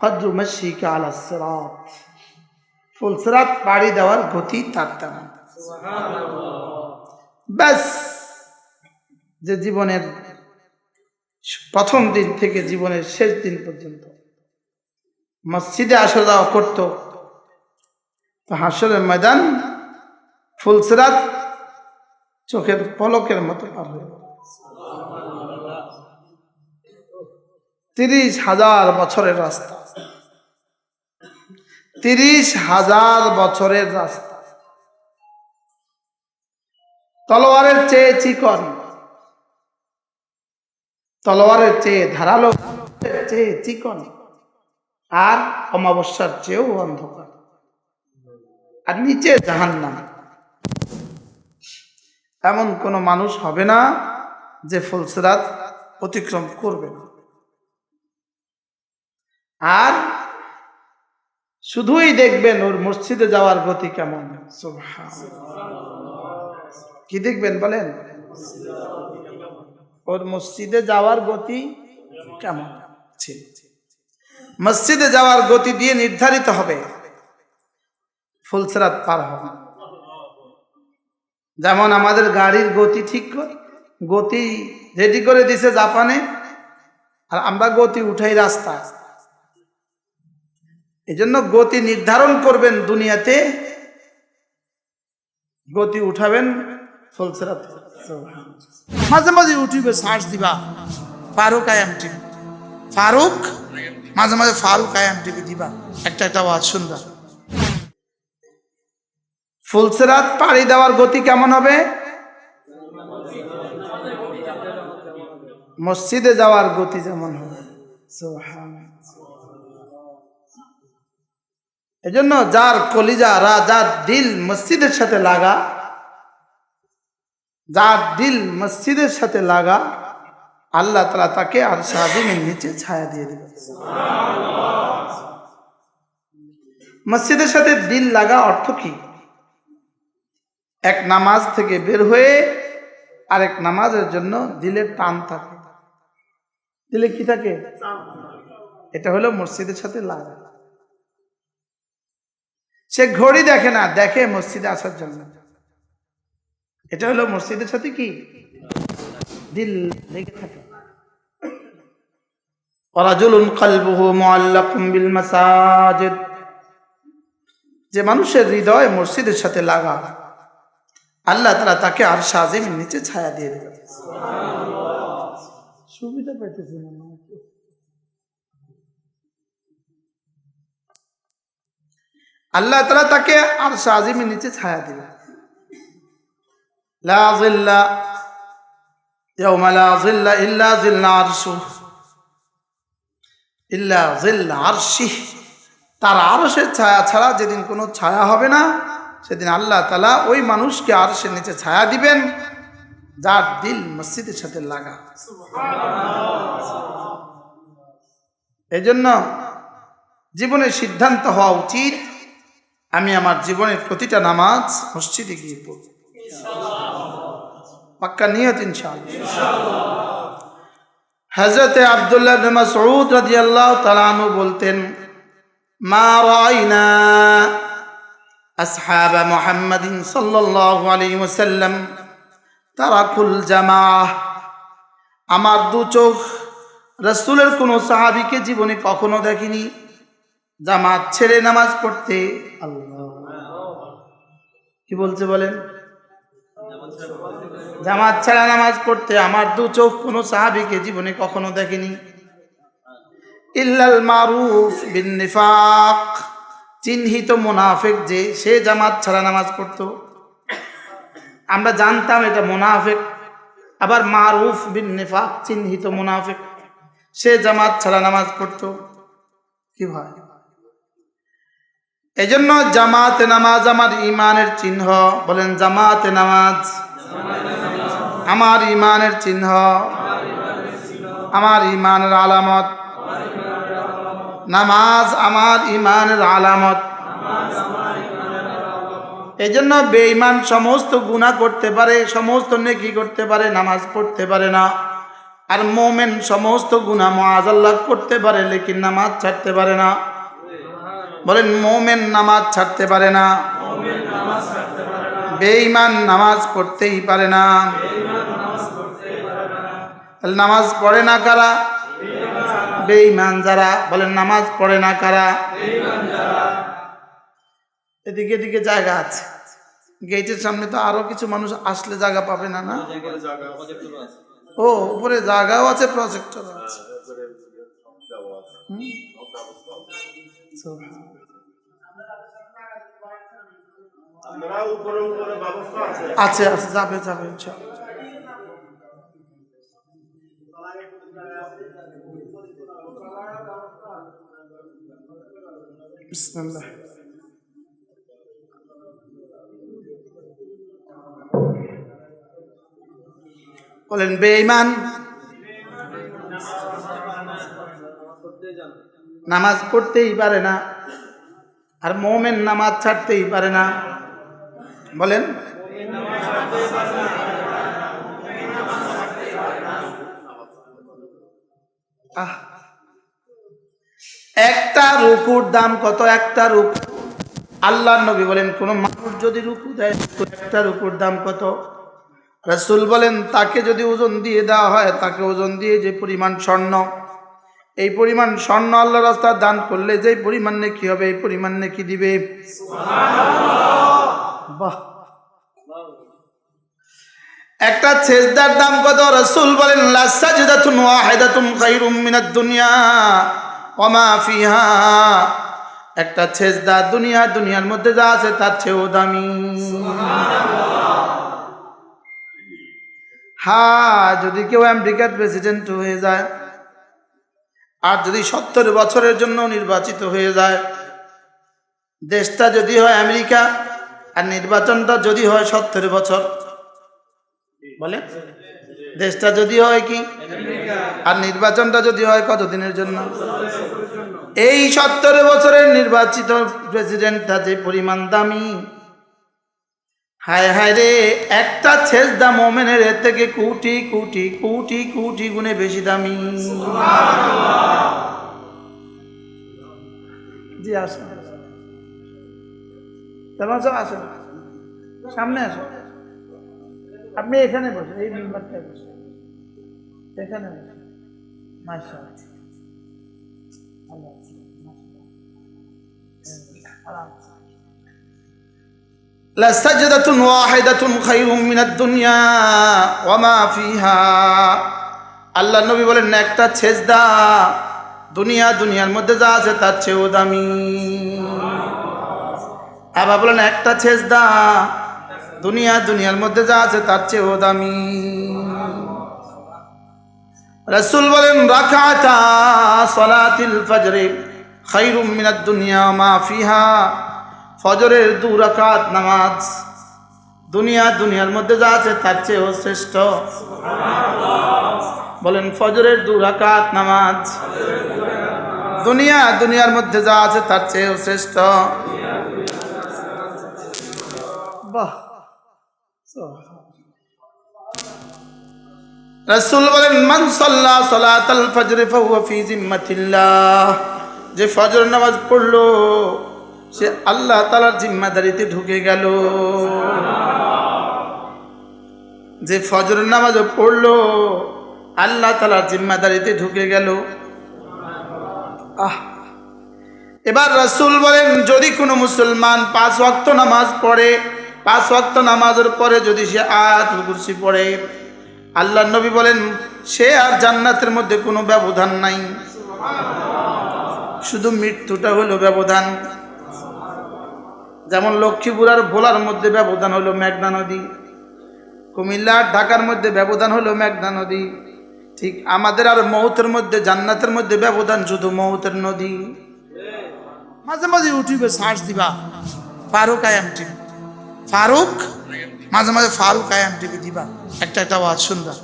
কদ্রু মশিকা আলা সিরাত। ফুলসরাত পাড়ি দেওয়ার গতি তার তেমন। ব্যাস যে জীবনের প্রথম দিন থেকে জীবনের শেষ দিন পর্যন্ত মসজিদে আসা যাওয়া করত তো হাসরের ময়দান ফুলসরাত চোখের পলকের মতো পার হয়ে তিরিশ হাজার বছরের রাস্তা। তিরিশ হাজার বছরের রাস্তা। তলোয়ারের চেয়ে চিকন। তলোয়ারের চেয়ে ধারালো। চেয়ে চিকন। আর অমাবস্যার চেয়েও অন্ধকার। আর নিচে জাহান্নাম। এমন কোনো মানুষ হবে না যে ফুলসরাত অতিক্রম করবে না। আর শুধুই দেখবেন ওর মসজিদে যাওয়ার গতি কেমন। কি দেখবেন বলেন? ওর মসজিদে যাওয়ার গতি কেমন? মসজিদে যাওয়ার গতি দিয়ে নির্ধারিত হবে। ফুলসরাত পার হবে। যেমন আমাদের গাড়ির গতি ঠিক গতি রেডি করে দিছে জাপানে, আর আমরা গতি উঠাই রাস্তা এই জন্য গতি নির্ধারণ করবেন দুনিয়াতে। গতি উঠাবেন মাঝে মাঝে উঠিবে শ্বাস দিবা, ফারুক আয়াম টিভি ফারুক, মাঝে মাঝে ফারুক আয়াম টিভি দিবা। একটা একটা আওয়াজ শুনবা। ফুলসেরাত পাড়ি দেওয়ার গতি কেমন হবে? মসজিদে যাওয়ার গতি যেমন হবে। এজন্য যার কলিজা, রা, যার দিল মসজিদের সাথে লাগা, যার দিল মসজিদের সাথে লাগা, আল্লাহ তালা তাকে আর সাহাবিমের নিচে ছায়া দিয়ে দেবে। মসজিদের সাথে দিল লাগা অর্থ কি? এক নামাজ থেকে বের হয়ে আরেক নামাজের জন্য দিলের টান থাকে। দিলে কি থাকে? এটা হলো মসজিদের সাথে লাগা। সে ঘড়ি দেখে না, দেখে মসজিদে আসার জন্য। এটা হলো মসজিদের সাথে কি? দিল লেগে থাকে। যে মানুষের হৃদয় মসজিদের সাথে লাগা, আল্লাহ তারা তাকে আর সাজিমের নিচে ছায়া দিয়ে দেবে সুবিধা পাইতেছে আল্লাহ তালা তাকে আর সাজিমের নিচে ছায়া দিবে তার আরশের ছায়া ছাড়া যেদিন কোনো ছায়া হবে না, সেদিন আল্লাহ তালা ওই মানুষকে আরশের নিচে ছায়া দিবেন, যার দিল মসজিদের সাথে লাগা। এই জন্য জীবনের সিদ্ধান্ত হওয়া উচিত। আমি আমার জীবনের প্রতিটা নামাজ মসজিদে গিয়ে পড়ব। পাক্কা নিয়ত ইনশাআল্লাহ। হজরতে আবদুল্লাহ মাসউদ রাদিয়াল্লাহু তাআলা আনহু বলতেন, মা রাইনা আসহাব মুহাম্মাদিন সাল্লাল্লাহু আলাইহি ওয়াসাল্লাম তারাকুল জামাহ আমার দু চোখ রসুলের কোনো সাহাবীকে জীবনে কখনো দেখিনি। জামাত ছেড়ে নামাজ পড়তে আল্লাহ। কি বলছে বলেন? জামাত ছাড়া নামাজ পড়তে আমার দু চোখ কোনো সাহাবিকে জীবনে কখনো দেখেনি। ইল্লাল মারুফ বিন নিফাক। চিহ্নিত মোনাফেক যে, সে জামাত ছাড়া নামাজ পড়তো। আমরা জানতাম এটা মোনাফেক। আবার মারুফ বিন চিহ্নিত মোনাফেক। সে জামাত ছাড়া নামাজ পড়তো। কি ভাই? এজন্য জামাতে নামাজ আমার ইমানের চিহ্ন। বলেন জামাতে নামাজ। আমার ইমানের চিহ্ন। আমার ইমানের আলামত। নামাজ আমার ইমানের আলামত। এই জন্য বেঈমান সমস্ত গুণা করতে পারে, সমস্ত নেকি করতে পারে, নামাজ পড়তে পারে না। আর মোমেন সমস্ত গুণা মোয়াজাল্লাহ করতে পারে, লেকিন নামাজ ছাড়তে পারে না। বলেন, মোমেন নামাজ ছাড়তে পারে না। বেঈমান নামাজ পড়তেই পারে না। তাহলে নামাজ পড়ে না কারা? বেঈমান যারা, বলেন, নামাজ পড়ে না কারা? এদিকে এদিকে জায়গা আছে। গেটের সামনে তো আরও কিছু মানুষ আসলে জায়গা পাবে না না? ও, উপরে জায়গাও আছে প্রজেক্টর আছে। আছে? আছে যাবে যাবে বলেন, বেঈমান। নামাজ পড়তেই পারে না, আর মোমেন নামাজ ছাড়তেই পারে না। বলেন। একটা রুকুর দাম কত? একটা রুকু। আল্লাহ নবী বলেন, কোন মানুষ যদি রুকু দেয়, একটা রুকুর দাম কত? রসুল বলেন, তাকে যদি ওজন দিয়ে দেওয়া হয়, তাকে ওজন দিয়ে যে পরিমাণ স্বর্ণ। এই পরিমাণ স্বর্ণ আল্লাহ রাস্তা দান করলে যে পরিমাণ নেকি হবে, এই পরিমাণ নেকি দিবে। বাহ। একটা ছেজদার দাম কত? রসুল বলেন লাসাজদাতুন ওয়াহিদাতুন দুনিয়া ওয়া মা একটা ছেজদা দুনিয়া, দুনিয়ার মধ্যে যা আছে তার চেয়েও দামি। হ্যাঁ যদি কেউ আমেরিকার প্রেসিডেন্ট হয়ে যায় আর যদি সত্তর বছরের জন্য নির্বাচিত হয়ে যায়, দেশটা যদি হয় আমেরিকা আর নির্বাচনটা যদি হয় সত্তর বছর। বলে? দেশটা যদি হয় কি? আর নির্বাচনটা যদি হয় কতদিনের জন্য? এই সত্তর বছরের নির্বাচিত প্রেসিডেন্টটা যে পরিমাণ দামি। হায় হায় রে, একটা ছেজদা মোমেনের এর থেকে কোটি কোটি কোটি কোটি গুণে বেশি দামি। জি, আসুন। কেমন আছো আসুন সামনে আসুন আপনি এখানে বসুন এই মেম্বারটায় বসুন এখানে বসুন মাসা ভালো আছি মাশাআল্লাহ। لسجدة واحدة خير من الدنيا وما فيها আল্লাহ নবী বলেন না একটা ছেজদা দুনিয়া দুনিয়ার মধ্যে যা আছে তার চেয়েও দামি আবার বলেন, একটা ছেজদা, দুনিয়া, দুনিয়ার মধ্যে যা আছে তার চেয়েও দামি। রসুল বলেন ফজরে দুনিয়া ফজরের দু নামাজ। দুনিয়া, দুনিয়ার মধ্যে যা আছে তার শ্রেষ্ঠ। বলেন, ফজরের দু রাকাত নামাজ। দুনিয়া, দুনিয়ার মধ্যে যা আছে তার চেয়েও শ্রেষ্ঠ। বাহ। রসুল বলেন, মান সাল্লা সালাতাল ফজরে ফাহুয়া ফি জিম্মাতিল্লাহ। যে ফজর নামাজ পড়ল, সে আল্লাহ তালার জিম্মাদারিতে ঢুকে গেল। যে ফজর নামাজ পড়ল, আল্লাহ তালার জিম্মাদারিতে ঢুকে গেল। আহ। এবার রসুল বলেন, যদি কোনো মুসলমান পাঁচ ওয়াক্ত নামাজ পড়ে পাঁচ ওয়াক্ত নামাজের পরে যদি সে আয়াত কুরসি পড়ে আল্লাহ নবী বলেন, সে আর জান্নাতের মধ্যে কোনো ব্যবধান নাই। শুধু মৃত্যুটা হলো ব্যবধান। যেমন লক্ষ্মীপুর আর ভোলার মধ্যে ব্যবধান হলো মেঘনা নদী কুমিল্লা আর ঢাকার মধ্যে ব্যবধান হলো মেঘনা নদী, ঠিক আমাদের আর মৌতের মধ্যে, জান্নাতের মধ্যে ব্যবধান শুধু মৌতের নদী। মাঝে মাঝে ইউটিউবে সার্চ দিবা ফারুক আয়াম টিভি ফারুক মাঝে মাঝে ফারুক আয়াম টিভি দিবা। একটা একটা আওয়াজ সুন্দর